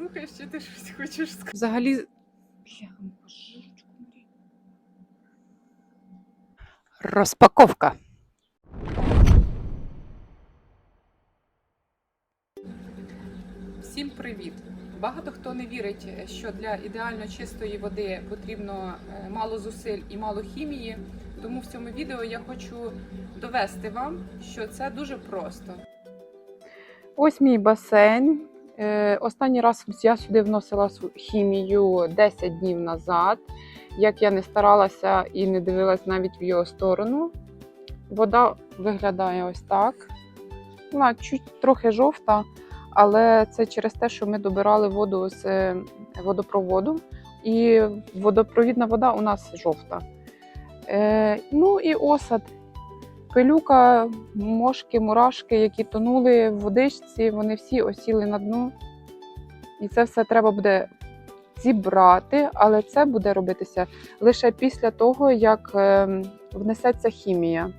слухаєш, чи ти щось хочеш сказати? Взагалі. Розпаковка. Всім привіт! Багато хто не вірить, що для ідеально чистої води потрібно е, мало зусиль і мало хімії. Тому в цьому відео я хочу довести вам, що це дуже просто. Ось мій басейн. Е, Останній раз я сюди вносила хімію 10 днів назад. Як я не старалася і не дивилась навіть в його сторону. Вода виглядає ось так. Вона чуть трохи жовта, але це через те, що ми добирали воду з е, водопроводу, і водопровідна вода у нас жовта. Е, ну і осад. Пилюка, мошки, мурашки, які тонули в водичці, вони всі осіли на дно. І це все треба буде зібрати, але це буде робитися лише після того, як е, внесеться хімія.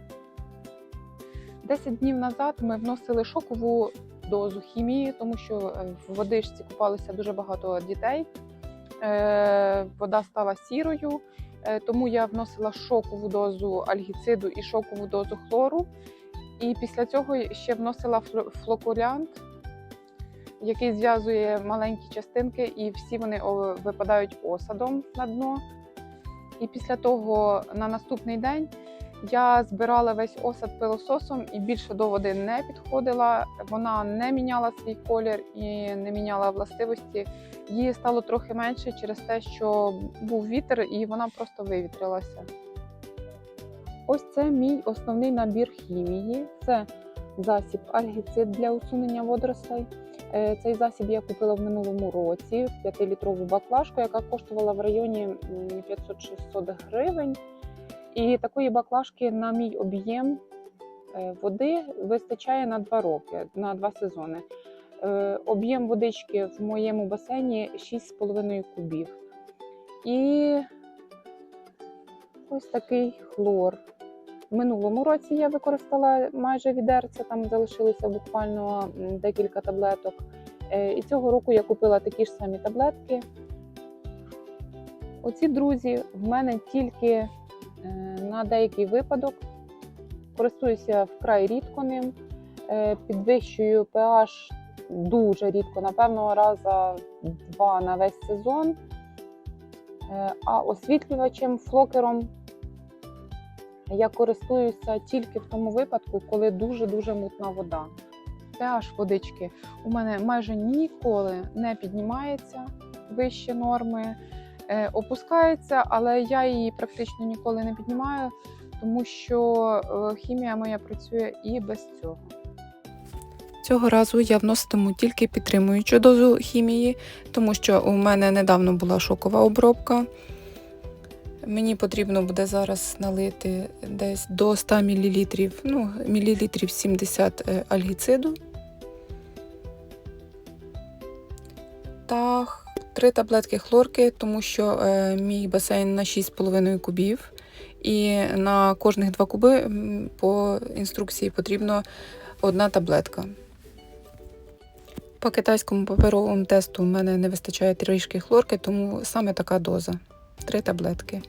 10 днів назад ми вносили шокову дозу хімії, тому що е, в водичці купалося дуже багато дітей. Е, Вода стала сірою, тому я вносила шокову дозу альгіциду і шокову дозу хлору. І після цього ще вносила фло- флокулянт, який зв'язує маленькі частинки, і всі вони випадають осадом на дно. І після того на наступний день я збирала весь осад пилососом і більше до води не підходила. Вона не міняла свій колір і не міняла властивості. Її стало трохи менше через те, що був вітер, і вона просто вивітрилася. Ось це мій основний набір хімії. Це засіб альгіцид для усунення водорослей. Е, Цей засіб я купила в минулому році 5-літрову баклажку, яка коштувала в районі 500-600 гривень. І такої баклажки на мій об'єм е, води вистачає на 2 роки, на 2 сезони. Е, Об'єм водички в моєму басейні 6,5 кубів. І ось такий хлор. В минулому році я використала майже відерце, там залишилося буквально декілька таблеток. Е, І цього року я купила такі ж самі таблетки. Оці друзі в мене тільки на деякий випадок. Користуюся вкрай рідко ним. Е, Підвищую pH дуже рідко, напевно, раза два на весь сезон. Е, А освітлювачем, флокером я користуюся тільки в тому випадку, коли дуже-дуже мутна вода. pH водички у мене майже ніколи не піднімається вище норми, опускається, але я її практично ніколи не піднімаю, тому що е, хімія моя працює і без цього. Цього разу я вноситиму тільки підтримуючу дозу хімії, тому що у мене недавно була шокова обробка. Мені потрібно буде зараз налити десь до 100 мл, ну, мілілітрів 70 е, альгіциду та три таблетки хлорки, тому що е, мій басейн на 6,5 кубів. І на кожних 2 куби по інструкції потрібно одна таблетка. По китайському паперовому тесту в мене не вистачає трішки хлорки, тому саме така доза. Три таблетки.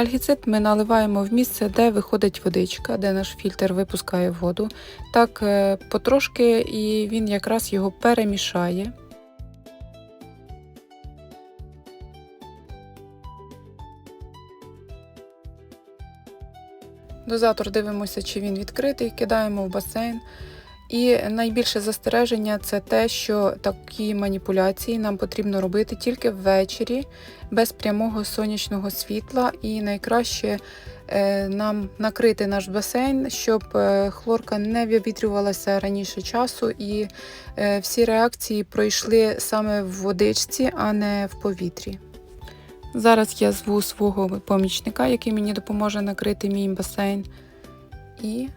Альгіцид ми наливаємо в місце, де виходить водичка, де наш фільтр випускає воду. Так е, потрошки, і він якраз його перемішає. Дозатор дивимося, чи він відкритий, кидаємо в басейн. І найбільше застереження це те, що такі маніпуляції нам потрібно робити тільки ввечері, без прямого сонячного світла, і найкраще е, нам накрити наш басейн, щоб е, хлорка не вивітрювалася раніше часу, і е, всі реакції пройшли саме в водичці, а не в повітрі. Зараз я зву свого помічника, який мені допоможе накрити мій басейн. І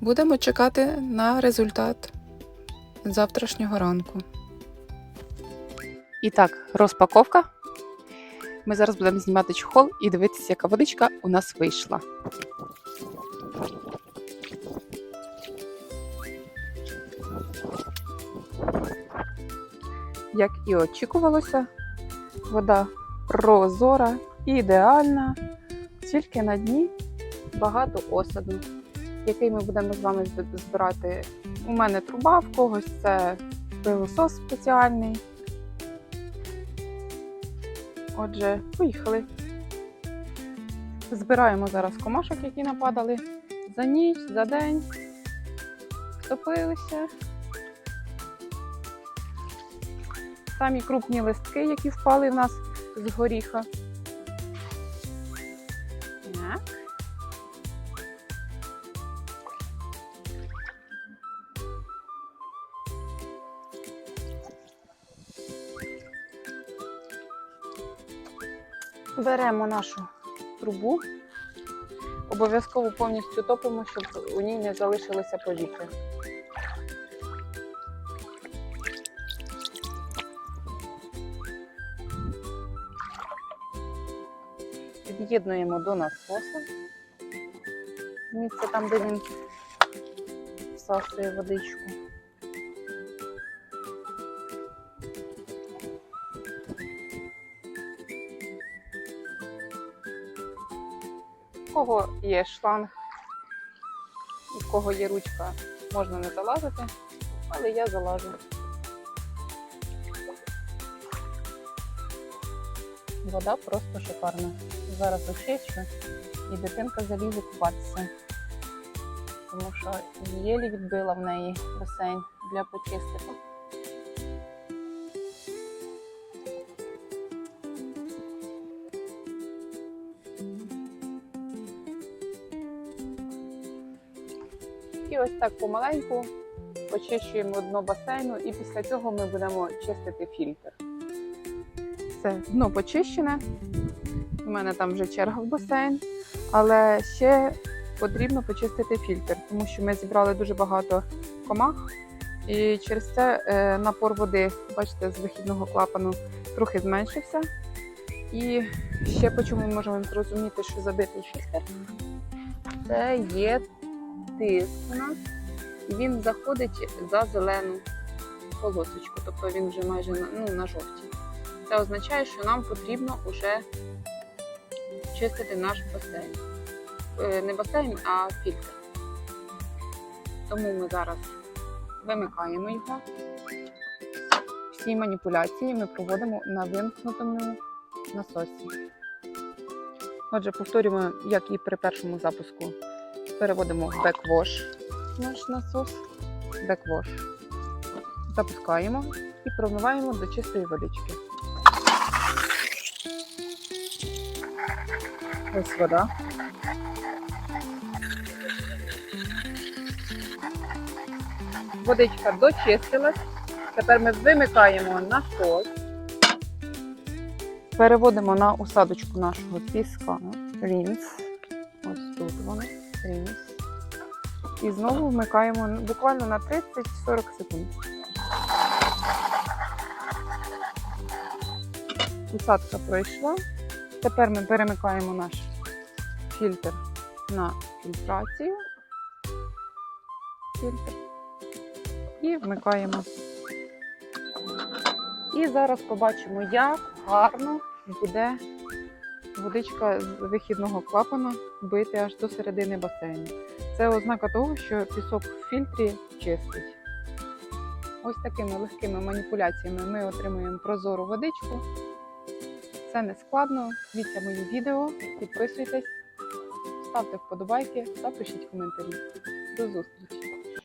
будемо чекати на результат завтрашнього ранку. І так, розпаковка. Ми зараз будемо знімати чохол і дивитися, яка водичка у нас вийшла. Як і очікувалося, вода прозора, ідеальна, тільки на дні багато осаду, який ми будемо з вами збирати. У мене труба, в когось це пилосос спеціальний. Отже, поїхали. Збираємо зараз комашок, які нападали за ніч, за день. Втопилися. Самі крупні листки, які впали в нас з горіха. Беремо нашу трубу, обов'язково повністю топимо, щоб у ній не залишилося повітря. Під'єднуємо до насоса. Місце там, де він всасує водичку. Кого є шланг, в кого є ручка, можна не залазити, але я залажу. Вода просто шикарна. Зараз очищу і дитинка залізе купатися. Тому що єлі відбила в неї басейн для почистки. І ось так помаленьку очищуємо дно басейну, і після цього ми будемо чистити фільтр. Все, дно почищене. У мене там вже черга в басейн, але ще потрібно почистити фільтр, тому що ми зібрали дуже багато комах, і через це е, напор води, бачите, з вихідного клапану трохи зменшився. І ще по чому ми можемо зрозуміти, що забитий фільтр. Це є тиск у нас, він заходить за зелену полосочку, тобто він вже майже ну, на жовтій. Це означає, що нам потрібно вже чистити наш басейн. Е, Не басейн, а фільтр. Тому ми зараз вимикаємо його. Всі маніпуляції ми проводимо на вимкнутому насосі. Отже, повторюємо, як і при першому запуску. Переводимо в беквош наш насос. Беквош. Запускаємо і промиваємо до чистої водички. Ось вода. Водичка дочистилась. Тепер ми вимикаємо насос. Переводимо на усадочку нашого піска. Рінс. Ось тут воно. Рінс. І знову вмикаємо буквально на 30-40 секунд. Усадка пройшла. Тепер ми перемикаємо наш фільтр на фільтрацію. Фільтр. І вмикаємо. І зараз побачимо, як гарно буде водичка з вихідного клапана бити аж до середини басейну. Це ознака того, що пісок в фільтрі чистий. Ось такими легкими маніпуляціями ми отримуємо прозору водичку. Це не складно. Дивіться мої відео, підписуйтесь, ставте вподобайки та пишіть коментарі. До зустрічі!